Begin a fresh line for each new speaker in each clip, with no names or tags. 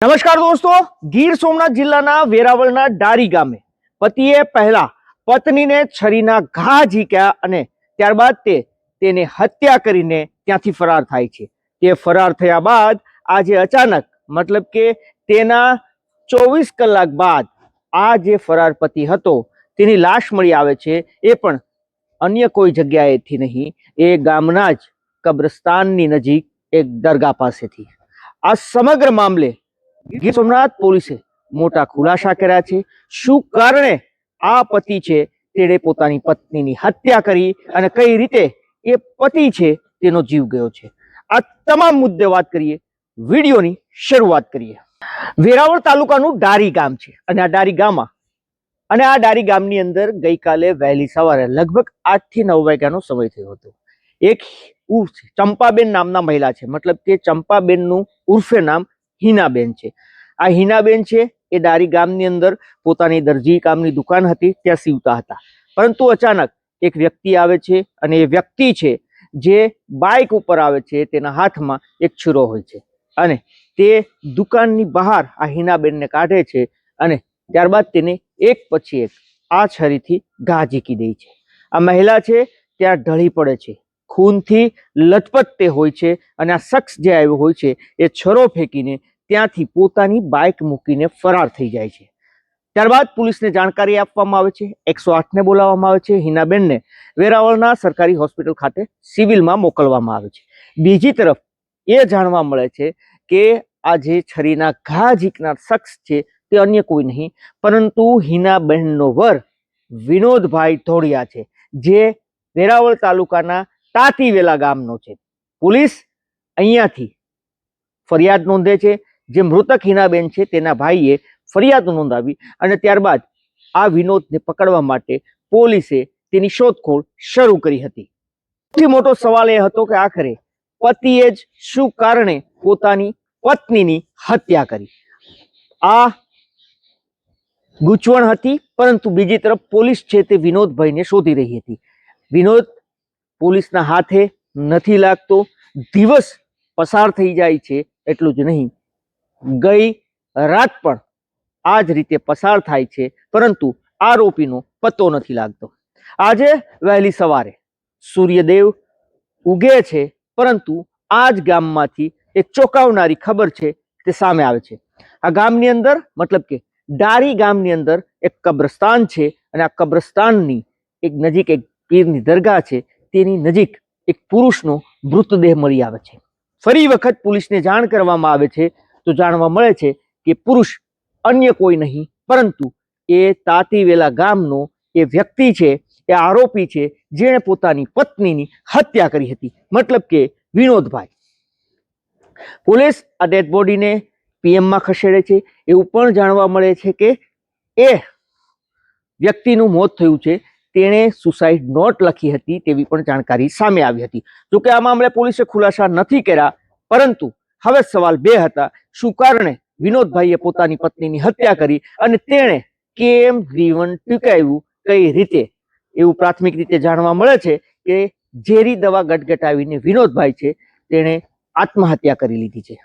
નમસ્કાર દોસ્તો, ગીર સોમનાથ જિલ્લાના વેરાવળના ડારી ગામે પતિએ પહેલા પત્નીને છરીના ઘા ઝીક્યા અને ત્યારબાદ તે તેને હત્યા કરીને ત્યાંથી ફરાર થાય છે. તે ફરાર થયા બાદ આજે અચાનક, મતલબ કે તેના ચોવીસ કલાક બાદ આ જે ફરાર પતિ હતો, તેની લાશ મળી આવે છે, એ પણ અન્ય કોઈ જગ્યાએથી નહીં. એ ગામના જ કબ્રસ્તાનની નજીક એક દરગાહ પાસેથી. આ સમગ્ર મામલે ગીર સોમનાથ પોલીસે મોટા ખુલાસા કર્યા છે. શું કારણે આ પતિ છે? તેણે પોતાની પત્નીની હત્યા કરી અને કઈ રીતે એ પતિ છે તેનો જીવ ગયો છે. આ તમામ મુદ્દે વાત કરીએ. વિડીયોની શરૂઆત કરીએ. વેરાવળ તાલુકાનું ડારી ગામ છે અને આ ડારી ગામમાં અને આ ડારી ગામની અંદર ગઈકાલે વહેલી સવારે લગભગ આઠથી નવ વાગ્યાનો સમય થયો હતો. એક ઉર્ફ ચંપાબેન નામના મહિલા છે. મતલબ કે ચંપાબેનનું ઉર્ફે નામ હિનાબેન છે. આ હિનાબેન છે એ ડારી ગામની અંદર પોતાની દરજી કામની દુકાન હતી, ત્યાં સીવતા હતા. પરંતુ અચાનક એક વ્યક્તિ આવે છે અને એ વ્યક્તિ છે જે બાઇક ઉપર આવે છે, તેના હાથમાં એક છુરો હોય છે અને તે દુકાનની બહાર આ હિનાબેનને કાઢે છે અને ત્યારબાદ તેને એક પછી એક આ છરીથી ઘા ઝીકી દે છે. આ મહિલા છે, ત્યાં ઢળી પડે છે. ખૂનથી લથપથ તે હોય છે અને આ શખ્સ જે આવ્યો હોય છે, એ છરો ફેંકીને ત્યાંથી પોતાની બાઇક મૂકીને ફરાર થઈ જાય છે. ત્યારબાદ પોલીસને જાણકારી આપવામાં આવે છે, એકસો આઠને બોલાવવામાં આવે છે, હિનાબેનને વેરાવળના સરકારી હોસ્પિટલ ખાતે સિવિલમાં મોકલવામાં આવે છે. બીજી તરફ એ જાણવા મળે છે કે આ જે છરીના ઘા ઝીકનાર શખ્સ છે, તે અન્ય કોઈ નહીં, પરંતુ હિનાબેનનો વર વિનોદભાઈ ધોળિયા છે, જે વેરાવળ તાલુકાના તાતીવેલા ગામનો છે. પોલીસ અહીંયાથી ફરિયાદ નોંધે છે. જે મૃતક હિનાબેન છે તેના ભાઈએ ફરિયાદ નોંધાવી અને ત્યારબાદ આ વિનોદને પકડવા માટે પોલીસે તેની શોધખોળ શરૂ કરી હતી. સૌથી મોટો સવાલ એ હતો કે આખરે પતિએ જ શું કારણે પોતાની પત્નીની હત્યા કરી? આ ગૂંચવણ હતી, પરંતુ બીજી તરફ પોલીસ છે તે વિનોદભાઈને શોધી રહી હતી. વિનોદ પોલીસના હાથે નથી લાગતો. દિવસ પસાર થઈ જાય છે એટલું જ નહીં. ગઈ રાત પણ આ જ રીતે પસાર થાય છે, પરંતુ આરોપીનો પત્તો નથી લાગતો. આજે વહેલી સવારે સૂર્યદેવ ઉગે છે, પરંતુ આ જ ગામમાંથી એક ચોંકાવનારી ખબર છે, તે સામે આવે છે. આ ગામની અંદર, મતલબ કે ડારી ગામની અંદર એક કબ્રસ્તાન છે, અને આ કબ્રસ્તાનની એક નજીક એક પીરની દરગાહ છે તેની નજીક એક પુરુષનો મૃતદેહ મળી આવે છે. ફરી વખત પોલીસને જાણ કરવામાં આવે છે તો જાણવા મળે છે કે પુરુષ અન્ય કોઈ નહીં, પરંતુ એ તાતીવેલા ગામનો એ વ્યક્તિ છે, એ આરોપી છે, જેણે પોતાની પત્નીની હત્યા કરી હતી. મતલબ કે વિનોદભાઈ. પોલીસ આ ડેડ બોડીને પીએમમાં ખસેડે છે. એવું પણ જાણવા મળે છે કે એ વ્યક્તિનું મોત થયું છે. તેણે સુસાઇડ નોટ લખી હતી તેવી પણ જાણકારી સામે આવી હતી. જોકે આ મામલે પોલીસે ખુલાસા નથી કર્યા, પરંતુ હવે સવાલ બે હતા. શું કારણે વિનોદભાઈએ પોતાની પત્નીની હત્યા કરી અને તેણે કેમ જીવન ટૂંકાવ્યું? કઈ રીતે? એવું પ્રાથમિક રીતે જાણવા મળે છે કે ઝેરી દવા ગટગટાવીને વિનોદભાઈ છે, તેણે આત્મહત્યા કરી લીધી છે.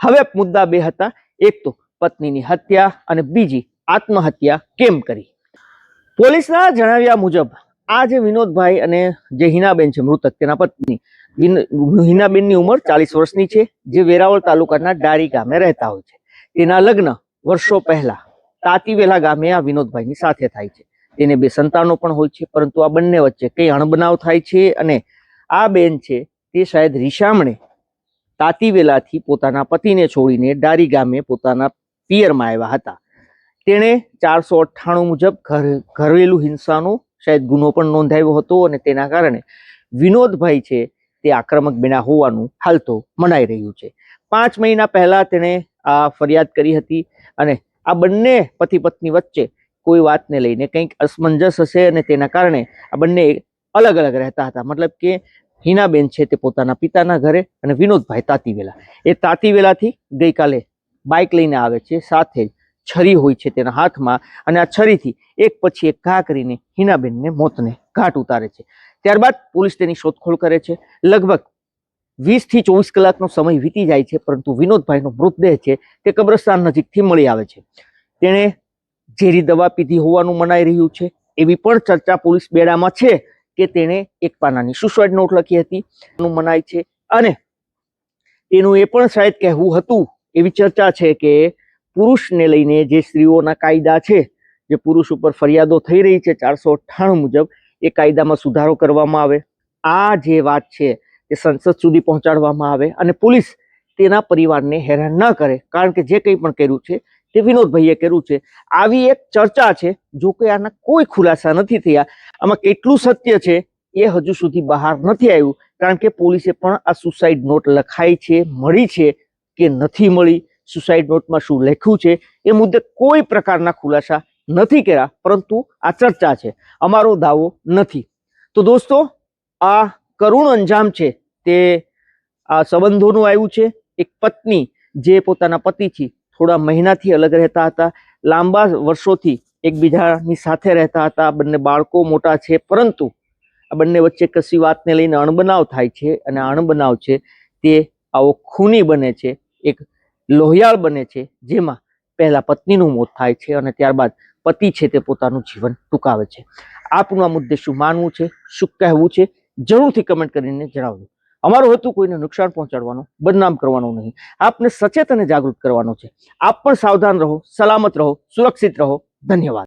હવે મુદ્દા બે હતા. એક તો પત્નીની હત્યા અને બીજી આત્મહત્યા કેમ કરી? પોલીસના જણાવ્યા મુજબ આ જે વિનોદભાઈ અને જે હિનાબેન છે, મૃતક, તેના પત્ની હિનાબેનની ઉંમર ચાલીસ વર્ષની છે, જે વેરાવળ તાલુકાના ડારી ગામે રહેતા હોય છે. તેના લગ્ન વર્ષો પહેલા તાતીવેલા ગામે આ વિનોદભાઈની સાથે થાય છે. તેને બે સંતાનો પણ હોય છે, પરંતુ આ બંને વચ્ચે કંઈ અણબનાવ થાય છે અને આ બેન છે, તે શાયદ રીશામણે તાતીવેલાથી પોતાના પતિને છોડીને ડારી ગામે પોતાના પિયરમાં આવ્યા હતા. તેણે ચારસો અઠ્ઠાણું મુજબ ઘર, ઘરેલું હિંસાનો શાયદ ગુનો પણ નોંધાવ્યો હતો અને તેના કારણે વિનોદભાઈ છે તે આક્રમક બન્યા હોવાનું હાલ તો મનાઈ રહ્યું છે. પાંચ મહિના પહેલા તેણે આ ફરિયાદ કરી હતી અને આ બંને પતિ પત્ની વચ્ચે કોઈ વાતને લઈને કંઈક અસમંજસ હશે અને તેના કારણે આ બંને અલગ અલગ રહેતા હતા. મતલબ કે હિનાબેન છે તે પોતાના પિતાના ઘરે અને વિનોદભાઈ તાતીવેલા. એ તાતીવેલાથી ગઈકાલે બાઇક લઈને આવે છે સાથે જ છરી હોય છે તેના હાથમાં અને આ છરીથી એક પછી એક ઘા કરીને હિનાબેનને મોતને ઘાટ ઉતારે છે. ત્યારબાદ પોલીસ તેની શોધખોળ કરે છે. લગભગ વીસથી ચોવીસ કલાકનો સમય વીતી જાય છે, પરંતુ વિનોદભાઈનો મૃતદેહ છે તે કબ્રસ્તાન નજીકથી મળી આવે છે. તેણે ઝેરી દવા પીધી હોવાનું મનાઈ રહ્યું છે. એવી પણ ચર્ચા પોલીસ બેડામાં છે કે તેણે એક પાનાની સુસાઇડ નોટ લખી હતી. એનું મનાય છે અને એનું એ પણ શાયદ કહેવું હતું, એવી ચર્ચા છે કે પુરુષને લઈને જે સ્ત્રીઓના કાયદા છે, જે પુરુષ ઉપર ફરિયાદો થઈ રહી છે ચારસો અઠ્ઠાણું મુજબ, એ કાયદામાં સુધારો કરવામાં આવે. આ જે વાત છે તે સંસદ સુધી પહોંચાડવામાં આવે અને પોલીસ તેના પરિવારને હેરાન ન કરે. કારણ કે જે કંઈ પણ કર્યું છે, તે વિનોદભાઈએ કર્યું છે. આવી એક ચર્ચા છે, જો કે આના કોઈ ખુલાસા નથી થયા. આમાં કેટલું સત્ય છે, એ હજુ સુધી બહાર નથી આવ્યું. કારણ કે પોલીસે પણ આ સુસાઇડ નોટ લખાઈ છે, મળી છે કે નથી મળી. સુસાઇડ નોટમાં શું લખ્યું છે એ મુદ્દે કોઈ પ્રકારના ખુલાસા નથી કર્યા, પરંતુ આ ચર્ચા છે. અમારો દાવો નથી. તો દોસ્તો, આ કરુણ અંજામ છે તે આ સંબંધોનું આવ્યું છે. એક પત્ની જે પોતાના પતિથી થોડા મહિનાથી અલગ રહેતા હતા, લાંબા વર્ષોથી એકબીજાની સાથે રહેતા હતા. બંને બાળકો મોટા છે, પરંતુ આ બંને વચ્ચે કશી વાતને લઈને અણબનાવ થાય છે અને અણબનાવ છે તે આવો ખૂની બને છે. એક લોહિયાળ બને છે, જેમાં પહેલા પત્નીનું મોત થાય છે અને ત્યારબાદ પતિ છે તે પોતાનું જીવન ટૂંકાવે છે. આપનું આ મુદ્દે શું માનવું છે, શું કહેવું છે, જરૂરથી કમેન્ટ કરીને જણાવજો. અમારો હેતુ કોઈને નુકસાન પહોંચાડવાનો, બદનામ કરવાનો નહીં. આપને સચેત અને જાગૃત કરવાનો છે. આપ પણ સાવધાન રહો, સલામત રહો, સુરક્ષિત રહો. ધન્યવાદ.